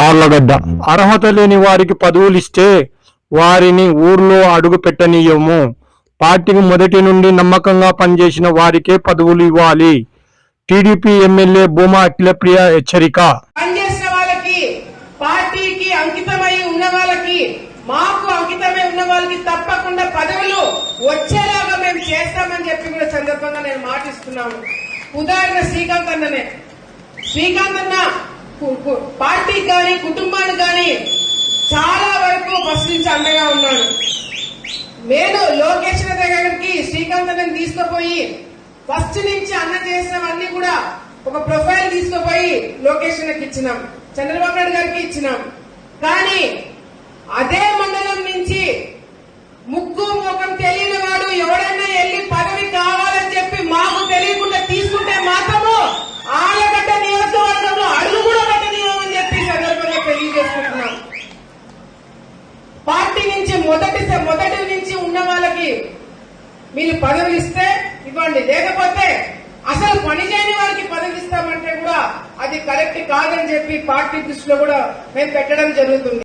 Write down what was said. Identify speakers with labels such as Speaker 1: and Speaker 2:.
Speaker 1: ఆళ్ళగడ్డ అర్హత లేని వారికి పదవులు ఇస్తే వారిని ఊర్లో అడుగు పెట్టనీయము. పార్టీకి మొదటి నుండి నమ్మకంగా పనిచేసిన వారికే పదవులు ఇవ్వాలి. టీడీపీ ఎమ్మెల్యే భూమా అఖిలప్రియ హెచ్చరిక.
Speaker 2: పనిచేసిన వాళ్ళకి పార్టీకి అంకితమై ఉన్న వాళ్ళకి మాకు అంకితమై ఉన్న వాళ్ళకి తప్పకుండా పదవులు వచ్చేలాగా మేము చేస్తామని చెప్పి కూడా సందర్భంగా నేను మాటిస్తున్నాను. ఉదాహరణ శ్రీకాంత్ అన్ననే. శ్రీకాంత్ అన్న పార్టీకి కానీ కుటుంబానికి కానీ చాలా వరకు ఫస్ట్ నుంచి అండగా ఉన్నాడు. నేను లోకేష్ దగ్గరికి శ్రీకాంత్ తీసుకుపోయి ఫస్ట్ నుంచి అన్న చేసినవన్నీ కూడా ఒక ప్రొఫైల్ తీసుకుపోయి లోకేష్ ఇచ్చినాం. చంద్రబాబు నాయుడు గారికి ఇచ్చినాం. కానీ అదే మొదటి మొదటి నుంచి ఉన్న వాళ్ళకి మీరు పదవులు ఇస్తే ఇవ్వండి. లేకపోతే అసలు పని చేయని వారికి పదవి ఇస్తామంటే కూడా అది కరెక్ట్ కాదని చెప్పి పార్టీ దృష్టిలో కూడా మేము పెట్టడం జరుగుతుంది.